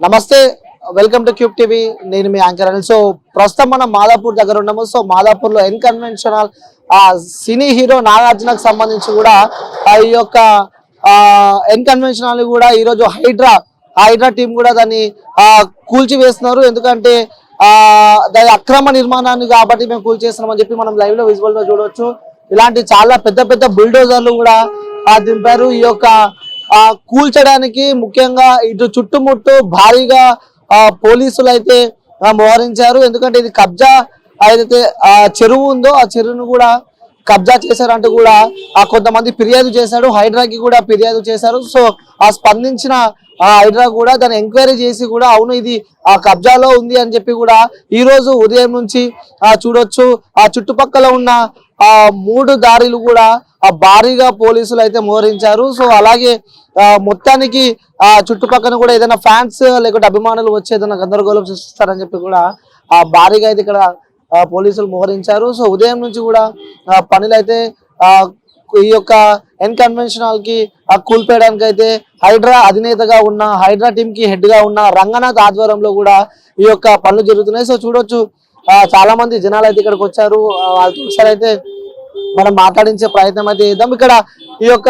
నమస్తే welcome to cube TV నేను మీ anchor Anil so ప్రస్తుతం మనం మాదాపూర్ దగ్గర ఉన్నాము. సో మాదాపూర్లో ఎన్ ఆ సినీ హీరో నాగార్జునకు సంబంధించి కూడా ఈ యొక్క ఇన్కన్వెన్షనల్ కూడా ఈరోజు హైడ్రా హైడ్రా టీం కూడా దాన్ని కూల్చివేస్తున్నారు ఎందుకంటే ఆ దాని అక్రమ నిర్మాణాన్ని కాబట్టి మేము కూల్చేస్తున్నామని చెప్పి మనం లైవ్లో విజువల్లో చూడవచ్చు. ఇలాంటి చాలా పెద్ద పెద్ద బుల్డోజర్లు కూడా దింపారు. ఈ యొక్క కూల్చడానికి ముఖ్యంగా ఇటు చుట్టుముట్టు భారీగా ఆ పోలీసులు అయితే మోహరించారు ఎందుకంటే ఇది కబ్జా ఏదైతే ఆ చెరువు ఉందో ఆ చెరువును కూడా కబ్జా చేశారంటూ కూడా ఆ కొంతమంది ఫిర్యాదు చేశారు. హైడ్రాకి కూడా ఫిర్యాదు చేశారు. సో ఆ స్పందించిన ఆ హైడ్రా కూడా దాన్ని ఎంక్వైరీ చేసి కూడా అవును ఇది ఆ కబ్జాలో ఉంది అని చెప్పి కూడా ఈ రోజు ఉదయం నుంచి ఆ చూడొచ్చు. ఆ చుట్టుపక్కల ఉన్న ఆ మూడు దారిలు కూడా ఆ భారీగా పోలీసులు అయితే మోహరించారు. సో అలాగే మొత్తానికి ఆ చుట్టుపక్కల కూడా ఏదైనా ఫ్యాన్స్ లేకుంటే అభిమానులు వచ్చి ఏదైనా గందరగోళం సృష్టిస్తారని చెప్పి కూడా ఆ భారీగా అయితే ఇక్కడ పోలీసులు మోహరించారు. సో ఉదయం నుంచి కూడా పనులు అయితే ఆ, ఈ యొక్క ఎన్కన్వెన్షనల్కి కూల్పేయడానికి అయితే హైడ్రా అధినేతగా ఉన్న హైడ్రా టీమ్కి హెడ్గా ఉన్న రంగనాథ్ ఆధ్వర్యంలో కూడా ఈ యొక్క పనులు జరుగుతున్నాయి. సో చూడొచ్చు చాలా మంది జనాలు అయితే ఇక్కడికి వచ్చారు. ఆ, వాళ్ళతో ఒకసారి అయితే మనం మాట్లాడించే ప్రయత్నం అయితే చేద్దాం. ఇక్కడ ఈ యొక్క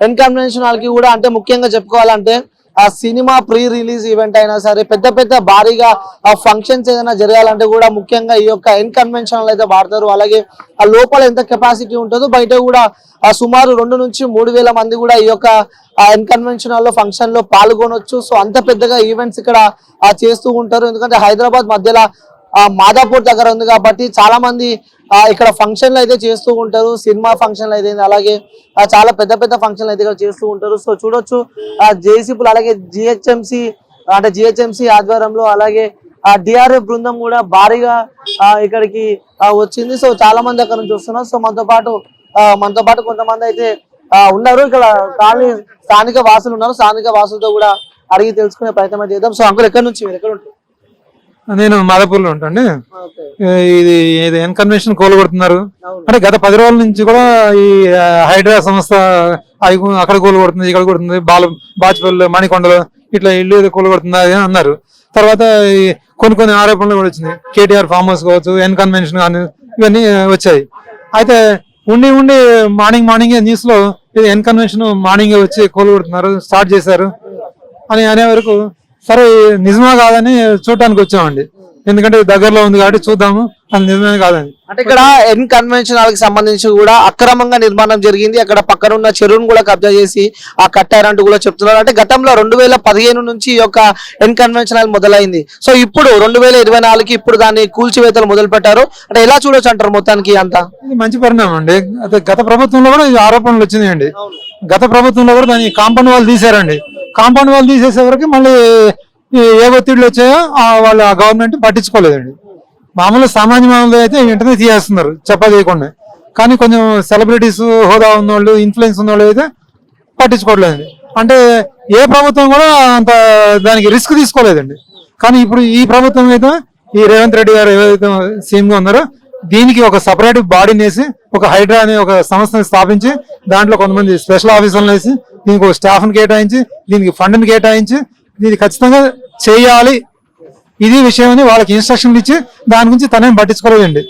ఎన్ కన్వెన్షనల్కి కూడా అంటే ముఖ్యంగా చెప్పుకోవాలంటే ఆ సినిమా ప్రీ రిలీజ్ ఈవెంట్ అయినా సరే పెద్ద పెద్ద భారీగా ఆ ఫంక్షన్స్ ఏదైనా జరగాలంటే కూడా ముఖ్యంగా ఈ యొక్క ఇన్కన్వెన్షనల్ అయితే వాడతారు. అలాగే ఆ లోపల ఎంత కెపాసిటీ ఉంటుందో బయట కూడా ఆ సుమారు రెండు నుంచి మూడు వేల మంది కూడా ఈ యొక్క ఎన్ కన్వెన్షనల్లో ఫంక్షన్లో పాల్గొనొచ్చు. సో అంత పెద్దగా ఈవెంట్స్ ఇక్కడ చేస్తూ ఉంటారు. ఎందుకంటే హైదరాబాద్ మధ్యలో మాదాపూర్ దగ్గర ఉంది కాబట్టి చాలా మంది ఇక్కడ ఫంక్షన్లు అయితే చేస్తూ ఉంటారు. సినిమా ఫంక్షన్లు అయితే అలాగే చాలా పెద్ద పెద్ద ఫంక్షన్లు అయితే ఇక్కడ చేస్తూ ఉంటారు. సో చూడొచ్చు. ఆ జేసీపీలు అలాగే జిహెచ్ఎంసి అంటే జిహెచ్ఎంసి ఆధ్వర్యంలో అలాగే ఆ డిఆర్ఎఫ్ బృందం కూడా భారీగా ఇక్కడికి వచ్చింది. సో చాలా మంది అక్కడ నుంచి వస్తున్నారు. సో మనతో పాటు మనతో పాటు కొంతమంది అయితే ఉన్నారు. ఇక్కడ కాలనీ స్థానిక వాసులు ఉన్నారు. స్థానిక వాసులతో కూడా అడిగి తెలుసుకునే ప్రయత్నం చేద్దాం. సో అంకుల్ ఎక్కడి నుంచి మీరు ఎక్కడ ఉంటారు? నేను మాదాపూర్లో ఉంటాండి. ఓకే. ఇది ఇది ఎన్ కన్వెన్షన్ కూలగొడుతున్నారు. అంటే గత పది రోజుల నుంచి కూడా ఈ హైడ్రా సంస్థ అక్కడ కూలగొడుతుంది ఇక్కడ కొడుతుంది బాల బాచిపల్లి మణికొండలు ఇట్లా ఇల్లు ఏదో కూలగొడుతుంది అని అన్నారు. తర్వాత కొన్ని కొన్ని ఆరోపణలు కూడా వచ్చినాయి. కేటీఆర్ ఫామ్ హౌస్ కావచ్చు ఎన్ కన్వెన్షన్ కానీ ఇవన్నీ వచ్చాయి. అయితే ఉండి ఉండి మార్నింగ్ మార్నింగ్ న్యూస్లో ఇది ఎన్ కన్వెన్షన్ మార్నింగ్ వచ్చి కూలగొడుతున్నారు స్టార్ట్ చేశారు అని అనే వరకు సరే నిజమా కాదని చూడటానికి వచ్చామండి. ఎందుకంటే దగ్గరలో ఉంది కాబట్టి చూద్దాము. అది నిజమే కాదని. అంటే ఇక్కడ ఎన్ కన్వెన్షన్కి సంబంధించి కూడా అక్రమంగా నిర్మాణం జరిగింది. అక్కడ పక్కన ఉన్న చెరువును కూడా కబ్జా చేసి ఆ కట్టారంటూ కూడా చెప్తున్నారు. అంటే గతంలో రెండు వేల పదిహేను నుంచి ఈ యొక్క ఎన్ కన్వెన్షన్ మొదలైంది. సో ఇప్పుడు రెండు వేల ఇరవై నాలుగుకి ఇప్పుడు దాన్ని కూల్చివేతలు మొదలు పెట్టారు అంటే ఎలా చూడొచ్చు అంటారు మొత్తానికి అంతా? ఇది మంచి పరిణామం అండి. అదే గత ప్రభుత్వంలో కూడా ఈ ఆరోపణలు వచ్చినాయండి. గత ప్రభుత్వంలో కూడా దాని కాంపౌండ్ వాళ్ళు తీశారండి. కాంపౌండ్ వాళ్ళు తీసేసే వరకు మళ్ళీ ఏ ఒత్తిడిలు వచ్చాయో వాళ్ళు ఆ గవర్నమెంట్ పట్టించుకోలేదండి. మామూలు సామాన్య మామూలు అయితే వెంటనే తీసేస్తున్నారు చెప్పదేయకుండా కానీ కొంచెం సెలబ్రిటీస్ హోదా ఉన్నోళ్ళు ఇన్ఫ్లుయెన్స్ ఉన్నోళ్ళు అయితే పట్టించుకోవట్లేదండి. అంటే ఏ ప్రభుత్వం కూడా అంత దానికి రిస్క్ తీసుకోలేదండి. కానీ ఇప్పుడు ఈ ప్రభుత్వం అయితే ఈ రేవంత్ రెడ్డి గారు ఏదైతే సీఎంగా ఉన్నారో దీనికి ఒక సపరేట్ బాడీని వేసి ఒక హైడ్రా అనే ఒక సంస్థని స్థాపించి దాంట్లో కొంతమంది స్పెషల్ ఆఫీసర్లు వేసి దీనికి ఒక స్టాఫ్ని కేటాయించి దీనికి ఫండ్ని కేటాయించి దీన్ని ఖచ్చితంగా చేయాలి. ఇది విషయం అని వాళ్ళకి ఇన్స్ట్రక్షన్లు ఇచ్చి దాని గురించి తనేం పట్టించుకోలేదండి.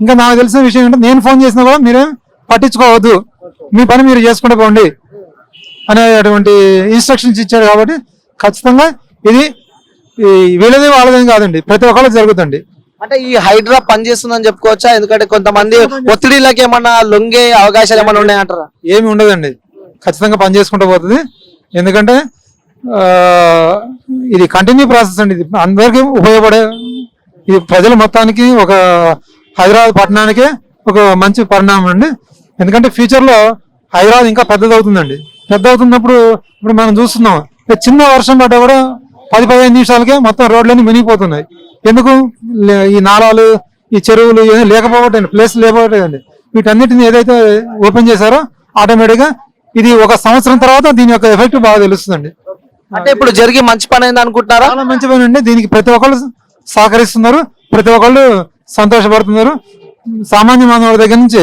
ఇంకా నాకు తెలిసిన విషయం ఏంటంటే నేను ఫోన్ చేసినా కూడా మీరేం పట్టించుకోవద్దు. మీ పని మీరు చేసుకుంటూ పోండి అనేటువంటి ఇన్స్ట్రక్షన్స్ ఇచ్చారు కాబట్టి ఖచ్చితంగా ఇది వీళ్ళది వాళ్ళదేం కాదండి. ప్రతి ఒక్కరికి జరుగుతుంది అంటే ఈ హైడ్రా పనిచేస్తుందని చెప్పుకోవచ్చా? ఎందుకంటే కొంతమంది ఒత్తిడిలకి ఏమన్నా లొంగే అవకాశాలు ఏమన్నా ఉన్నాయంటారా? ఏమి ఉండదండి. ఖచ్చితంగా పని చేసుకుంటూ పోతుంది. ఎందుకంటే ఇది కంటిన్యూ ప్రాసెస్ అండి. ఇది అందరికీ ఉపయోగపడే ఇది ప్రజల మొత్తానికి ఒక హైదరాబాద్ పట్టణానికే ఒక మంచి పరిణామం అండి. ఎందుకంటే ఫ్యూచర్లో హైదరాబాద్ ఇంకా పెద్దదవుతుందండి. పెద్ద అవుతున్నప్పుడు ఇప్పుడు మనం చూస్తున్నాం చిన్న వర్షం పడ్డా కూడా పది పదిహేను నిమిషాలకే మొత్తం రోడ్లన్నీ మునిగిపోతున్నాయి. ఎందుకు? లే- ఈ నాలాలు ఈ చెరువులు ఇవన్నీ లేకపోవటండి ప్లేస్ లేకపోవటండి. వీటన్నిటిని ఏదైతే ఓపెన్ చేశారో ఆటోమేటిక్గా ఇది ఒక సంవత్సరం తర్వాత దీని యొక్క ఎఫెక్ట్ బాగా తెలుస్తుందండి. అంటే ఇప్పుడు జరిగి మంచి పని అయింది అనుకుంటున్నారా? చాలా మంచి పని అండి దీనికి ప్రతి ఒక్కళ్ళు సహకరిస్తున్నారు ప్రతి ఒక్కళ్ళు సంతోషపడుతున్నారు. సామాన్య మానవుల దగ్గర నుంచి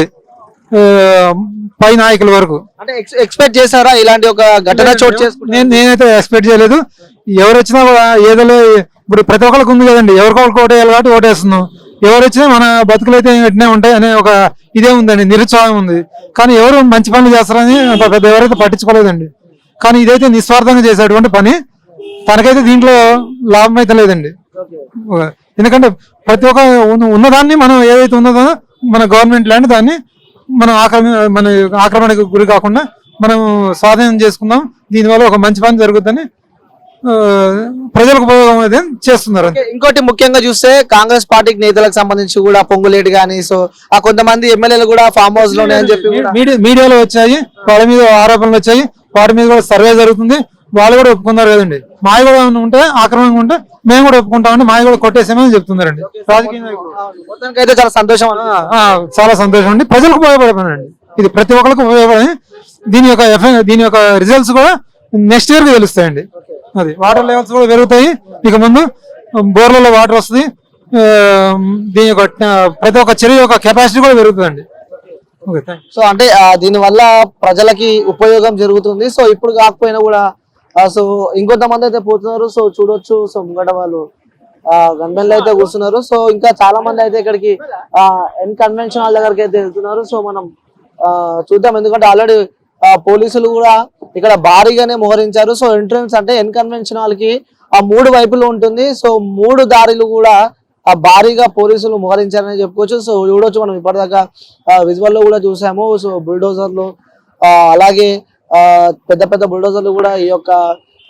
పై నాయకుల వరకు. అంటే ఎక్స్పెక్ట్ చేశారా ఇలాంటి ఒక ఘటన చోటు చేసుకుంటే నేను నేనైతే ఎక్స్పెక్ట్ చేయలేదు. ఎవరు వచ్చినా కూడా ఏదో ఇప్పుడు ప్రతి ఒక్కరికి ఉంది కదండి. ఎవరికొకరికి ఓటేయాలి కాబట్టి ఓటేస్తున్నాం. ఎవరు వచ్చినా మన బతుకులు అయితే ఎట్నే ఉంటాయి అనే ఒక ఇదే ఉందండి నిరుత్సాహం ఉంది. కానీ ఎవరు మంచి పనులు చేస్తారని అంత పెద్ద ఎవరైతే పట్టించుకోలేదండి. కానీ ఇదైతే నిస్వార్థంగా చేసేటువంటి పని తనకైతే దీంట్లో లాభం అయితే లేదండి. ఎందుకంటే ప్రతి ఒక్క ఉన్నదాన్ని మనం ఏదైతే ఉన్నదో మన గవర్నమెంట్ ల్యాండ్ దాన్ని మనం ఆక్రమ మన ఆక్రమణకు గురి కాకుండా మనం స్వాధీనం చేసుకుందాం. దీనివల్ల ఒక మంచి పని జరుగుతుందని ప్రజలకు ఉపయోగం అయితే చేస్తున్నారు. ఇంకోటి ముఖ్యంగా చూస్తే కాంగ్రెస్ పార్టీకి నేతలకు సంబంధించి కూడా పొంగులేటి గానీ సో ఆ కొంతమంది ఎమ్మెల్యేలు కూడా ఫామ్ హౌస్లోనే అని చెప్పి మీడియాలో వచ్చాయి వాళ్ళ మీద ఆరోపణలు వచ్చాయి వాటి మీద కూడా సర్వే జరుగుతుంది. వాళ్ళు కూడా ఒప్పుకున్నారు కదండి. మాయ కూడా ఉంటే ఆక్రమణగా ఉంటే మేము కూడా ఒప్పుకుంటామని మాయ కూడా కొట్టేసామని చెప్తున్నారండి. రాజకీయ అయితే చాలా సంతోషం చాలా సంతోషం అండి. ప్రజలకు ఉపయోగపడమనండి ఇది ప్రతి ఒక్కరికి ఉపయోగపడి దీని యొక్క దీని యొక్క రిజల్ట్స్ కూడా నెక్స్ట్ ఇయర్కి తెలుస్తాయండి. అది వాటర్ లెవెల్స్ కూడా పెరుగుతాయి. ఇక ముందు బోర్లలో వాటర్ వస్తుంది. ఆ, దీని యొక్క ప్రతి ఒక్క చెరువు యొక్క కెపాసిటీ కూడా పెరుగుతుందండి. సో అంటే దీనివల్ల దీని వల్ల ప్రజలకి ఉపయోగం జరుగుతుంది. సో ఇప్పుడు కాకపోయినా కూడా సో ఇంకొంతమంది అయితే పోతున్నారు. సో చూడొచ్చు. సో ముంగట వాళ్ళు గన్మెన్లు అయితే కూర్చున్నారు. సో ఇంకా చాలా మంది అయితే ఇక్కడికి ఎన్ కన్వెన్షన్ హాల్ దగ్గరికి అయితే వెళ్తున్నారు. సో మనం చూద్దాం. ఎందుకంటే ఆల్రెడీ పోలీసులు కూడా ఇక్కడ భారీగానే మోహరించారు. సో ఎంట్రన్స్ అంటే ఎన్ కన్వెన్షన్కి ఆ మూడు వైపులు ఉంటుంది. సో మూడు దారిలు కూడా ఆ భారీగా పోలీసులు మోహరించారని చెప్పుకోవచ్చు. సో చూడొచ్చు మనం ఇప్పటిదాకా విజువల్లో కూడా చూసాము. సో బుల్డోజర్లు అలాగే ఆ, పెద్ద పెద్ద బుల్డోజర్లు కూడా ఈ యొక్క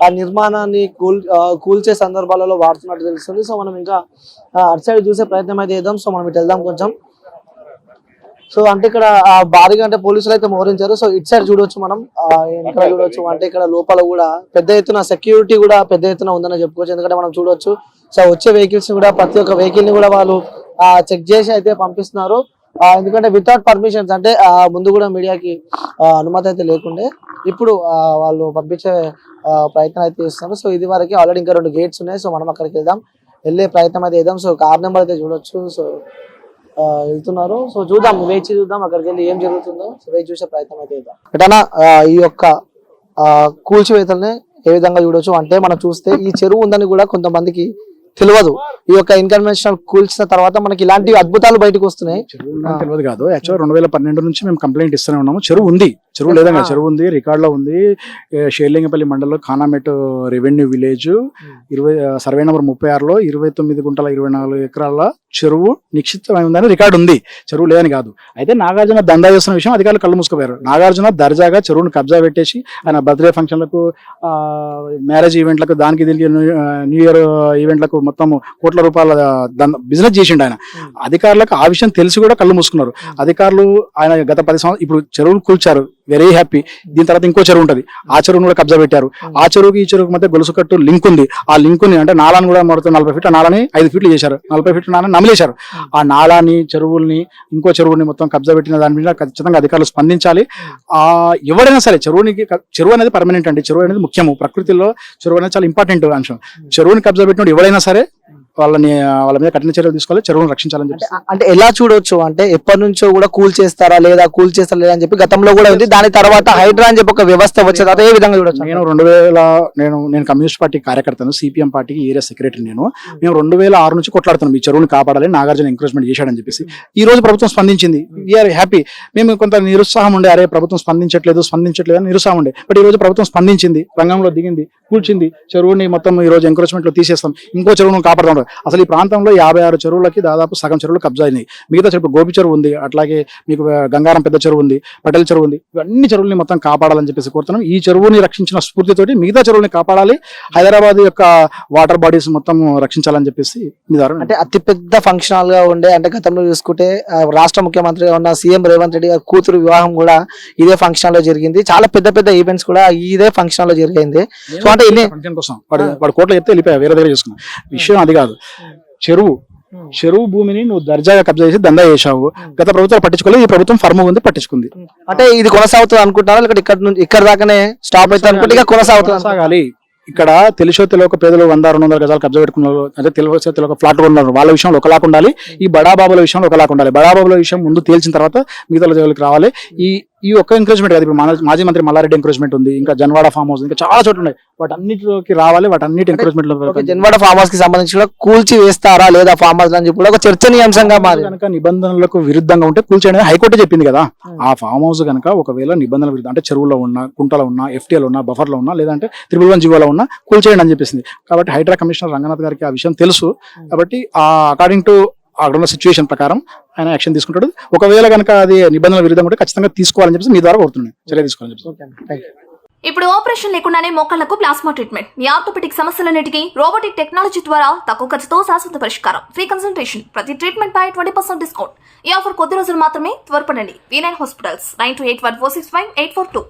ఆ నిర్మాణాన్ని కూల్ కూల్చే సందర్భాలలో వాడుతున్నట్టు తెలుస్తుంది. సో మనం ఇంకా అటు సైడ్ చూసే ప్రయత్నం అయితే చేద్దాం. సో మనం ఇటు వెళ్దాం కొంచెం. సో అంటే ఇక్కడ భారీగా అంటే పోలీసులు అయితే మోహరించారు. సో ఇటు సైడ్ చూడొచ్చు మనం. వెనకాల చూడొచ్చు. అంటే ఇక్కడ లోపల కూడా పెద్ద ఎత్తున సెక్యూరిటీ కూడా పెద్ద ఎత్తున ఉందని చెప్పుకోవచ్చు. ఎందుకంటే మనం చూడొచ్చు. సో వచ్చే వెహికల్స్ కూడా ప్రతి ఒక్క వెహికల్ని కూడా వాళ్ళు చెక్ చేసి అయితే పంపిస్తున్నారు. ఎందుకంటే వితౌట్ పర్మిషన్స్ అంటే ఆ, ముందు కూడా మీడియాకి అనుమతి అయితే లేకుండే. ఇప్పుడు వాళ్ళు పంపించే ప్రయత్నం అయితే చేస్తున్నారు. సో ఇది వరకు ఆల్రెడీ ఇంకా రెండు గేట్స్ ఉన్నాయి. సో మనం అక్కడికి వెళ్దాం. వెళ్ళే ప్రయత్నం అయితే చేద్దాం. సో కార్ నెంబర్ అయితే చూడొచ్చు. సో వెళ్తున్నారు. సో చూద్దాం వేచి చూద్దాం అక్కడికి వెళ్ళి ఏం జరుగుతుందో. వేచి చూసే ప్రయత్నం అయితే చేద్దాం. ఎటనా ఈ యొక్క ఆ, కూల్చివేతల్ని ఏ విధంగా చూడొచ్చు? అంటే మనం చూస్తే ఈ చెరువు ఉందని కూడా కొంతమందికి తెలియదు. ఈ యొక్క ఇన్కన్వెన్షనల్ కూల్చిన తర్వాత మనకి ఇలాంటి అద్భుతాలు బయటకు వస్తున్నాయి. చెరువు తెలియదు కాదు. యాక్చువల్ రెండు వేల పన్నెండు నుంచి మేము కంప్లైంట్ ఇస్తూనే ఉన్నాము. చెరువు ఉంది. చెరువు లేదంగా చెరువు ఉంది రికార్డ్లో ఉంది షేర్లింగపల్లి మండలంలో ఖానామెట్ రెవెన్యూ విలేజ్. ఇరవై సర్వే నెంబర్ ముప్పై ఆరులో ఇరవై తొమ్మిది గుంటల ఇరవై నాలుగు ఎకరాల చెరువు నిక్షిప్తమై ఉందని రికార్డు ఉంది. చెరువు లేదని కాదు. అయితే నాగార్జున దందా చేస్తున్న విషయం అధికారులు కళ్ళు మూసుకుపోయారు. నాగార్జున దర్జాగా చెరువును కబ్జా పెట్టేసి ఆయన బర్త్డే ఫంక్షన్లకు మ్యారేజ్ ఈవెంట్లకు దానికి దీనికి న్యూ- ఇయర్ ఈవెంట్లకు మొత్తం కోట్ల రూపాయల బిజినెస్ చేసిండు ఆయన. అధికారులకు ఆ విషయం తెలిసి కూడా కళ్ళు మూసుకున్నారు. అధికారులు ఆయన గత పది సంవత్సరం ఇప్పుడు చెరువులు కూల్చారు. వెరీ హ్యాపీ దీని తర్వాత ఇంకో చెరువు ఉంటుంది. ఆ చెరువును కూడా కబ్జా పెట్టారు. ఆ చెరువుకి ఈ చెరువుకి మధ్య గొలుసు కట్టు లింక్ ఉంది. ఆ లింక్ ఉంది అంటే నాలాని కూడా మొత్తం నలభై ఫీట్ల నాలని ఐదు ఫీట్లు చేశారు. నలభై ఫీట్ల నాలని నమిలేశారు. ఆ నాలాని చెరువుల్ని ఇంకో చెరువుని మొత్తం కబ్జా పెట్టిన దాని మీద ఖచ్చితంగా అధికారులు స్పందించాలి. ఆ ఎవరైనా సరే చెరువునికి చెరువు అనేది పర్మనెంట్ అండి. చెరువు అనేది ముఖ్యము. ప్రకృతిలో చెరువు అనేది చాలా ఇంపార్టెంట్ అంశం. చెరువుని కబ్జా పెట్టినప్పుడు ఎవరైనా సరే వాళ్ళని వాళ్ళ మీద కఠిన చర్యలు తీసుకోవాలి చెరువును రక్షించాలని చెప్పి అంటే ఎలా చూడొచ్చు? అంటే ఎప్పటి నుంచో కూడా కూల్ చేస్తారా లేదా కూల్ చేస్తారా లేదా అని చెప్పి గతంలో కూడా ఉంది. దాని తర్వాత హైడ్రా అని చెప్పి ఒక వ్యవస్థ వచ్చేది. అదే విధంగా చూడొచ్చు. నేను రెండు వేల నేను నేను కమ్యూనిస్ట్ పార్టీ కార్యకర్తను సిపిఎం పార్టీకి ఏరియా సెక్రటరీ నేను. మేము రెండు వేల ఆరు నుంచి కొట్లాడుతున్నాం ఈ చెరువుని కాపాడాలి నాగార్జున ఎంకరేజ్మెంట్ చేశాడని చెప్పేసి. ఈ రోజు ప్రభుత్వం స్పందించింది. వీఆర్ హ్యాపీ మేము కొంత నిరుత్సాహం ఉండే. అరే ప్రభుత్వం స్పందించట్లేదు స్పందించట్లేదు అని నిరుత్సాహం ఉండే. బట్ ఈ రోజు ప్రభుత్వం స్పందించింది రంగంలో దిగింది కూల్చింది చెరువుని మొత్తం ఈ రోజు ఎంకరేజ్మెంట్లో తీసేస్తాం. ఇంకో చెరువును కాపాడుతాం అసలు ఈ ప్రాంతంలో యాభై ఆరు చెరువులకి దాదాపు సగం చెరువులు కబ్జా అయినాయి. మిగతా చెరువు గోపి చెరువు ఉంది అట్లాగే మీకు గంగారం పెద్ద చెరువు ఉంది పటేల్ చెరువు ఉంది. ఇవన్నీ చెరువుల్ని మొత్తం కాపాడాలని చెప్పేసి కోరుతున్నాం. ఈ చెరువుని రక్షించిన స్ఫూర్తితోటి మిగతా చెరువుల్ని కాపాడాలి. హైదరాబాద్ యొక్క వాటర్ బాడీస్ మొత్తం రక్షించాలని చెప్పేసి మీ ద్వారా అంటే అతి పెద్ద ఫంక్షన్ హాల్గా ఉండే అంటే గతంలో చూసుకుంటే రాష్ట్ర ముఖ్యమంత్రిగా ఉన్న సీఎం రేవంత్ రెడ్డి గారి కూతురు వివాహం కూడా ఇదే ఫంక్షన్ హాల్లో జరిగింది. చాలా పెద్ద పెద్ద ఈవెంట్స్ కూడా ఇదే ఫంక్షన్ హాల్లో జరిగింది సో అంటే కోసం. వాడు వాడు కోట్లో చెప్తే వెళ్ళిపోయా వేరే దగ్గర చేసుకున్నా. విషయం అది కాదు. చెరువు. చెరువు భూమిని నువ్వు దర్జాగా కబ్జా చేసి దందా చేశావు. గత ప్రభుత్వాలు పట్టించుకోలేదు ఈ ప్రభుత్వం ఫర్మ్ ఉంది పట్టించుకుంది. అంటే ఇది కొనసాగుతుంది అనుకుంటారా లేకపోతే ఇక్కడ నుంచి ఇక్కడ దాకానే స్టాప్ అవుతుంది అనుకుంటే ఇక కొనసాగుతుంది ఇక్కడ తెలిసో తెలియక పేదలు వంద రెండు వందల గజాలు కబ్జా పెట్టుకున్నారు. అంటే తెలిసో తెలియక ఫ్లాట్ ఉన్నారు వాళ్ళ విషయంలో ఒకలాగా ఉండాలి. ఈ బడాబాబుల విషయంలో ఒకలాగా ఉండాలి. బడాబాబుల విషయం ముందు తేల్చిన తర్వాత మిగతా జగలకు రావాలి. ఈ ఈ ఒక్క ఎంకరేజ్మెంట్ కాదు. ఇప్పుడు మన మాజీ మంత్రి మల్లారెడ్డి ఎంకరేజ్మెంట్ ఉంది ఇంకా జన్వాడ ఫామ్ హౌస్ ఇంకా చాలా చోట్ల ఉన్నాయి. వాటన్నిటిలోకి రావాలి వాటన్నిటి ఎంకరేజ్మెంట్ ఒక జన్వాడ ఫామ్ హౌస్కి సంబంధించి కూడా కూల్చి వేస్తారా లేదా ఫామ్ హౌస్ అని చెప్పి ఒక చర్చనీయాంశంగా మారింది. కనుక నిబంధనలకు విరుద్ధంగా ఉంటే కూల్చేయడం హైకోర్టు చెప్పింది కదా. ఆ ఫామ్ హౌస్ కనుక ఒకవేళ నిబంధనల విరుద్ధం అంటే చెరువులో ఉన్న కుంటలో ఉన్న ఎఫ్టీఎల్ ఉన్న బఫర్లో ఉన్న లేదంటే త్రిపుల్ వన్ జీవోలో ఉన్న కూల్చేయండి అని చెప్పేసింది. కాబట్టి హైడ్రా కమిషనర్ రంగనాథ్ గారికి ఆ విషయం తెలుసు. కాబట్టి ఆ అకార్డింగ్ టు అక్కడ ఉన్న సిచ్యువేషన్ ప్రకారం ఆయన యాక్షన్ తీసుకుంటాడు. ఒకవేళ కనుక అది నిబంధనల విరుద్ధంగా ఉంటే ఖచ్చితంగా తీసుకోవాలని చెప్పేసి మీ ద్వారా కోరుతున్నాను. చర్య తీసుకోవాలని చెప్పేసి. ఇప్పుడు ఆపరేషన్ లేకుండానే మోకాళ్ళకు ప్లాస్మా ట్రీట్మెంట్ మీ ఆర్థోపెటిక్ సమస్యలన్నిటికీ రోబోటిక్ టెక్నాలజీ ద్వారా తక్కువ ఖర్చుతో శాశ్వత పరిష్కారం. ఫ్రీ కన్సల్టేషన్ ప్రతి ట్రీట్మెంట్ పై ట్వంటీ పర్సెంట్ డిస్కౌంట్ ఈ ఆఫర్ కొద్ది రోజులు మాత్రమే త్వరపడండి. V nine hospitals nine two eight one four six five eight four two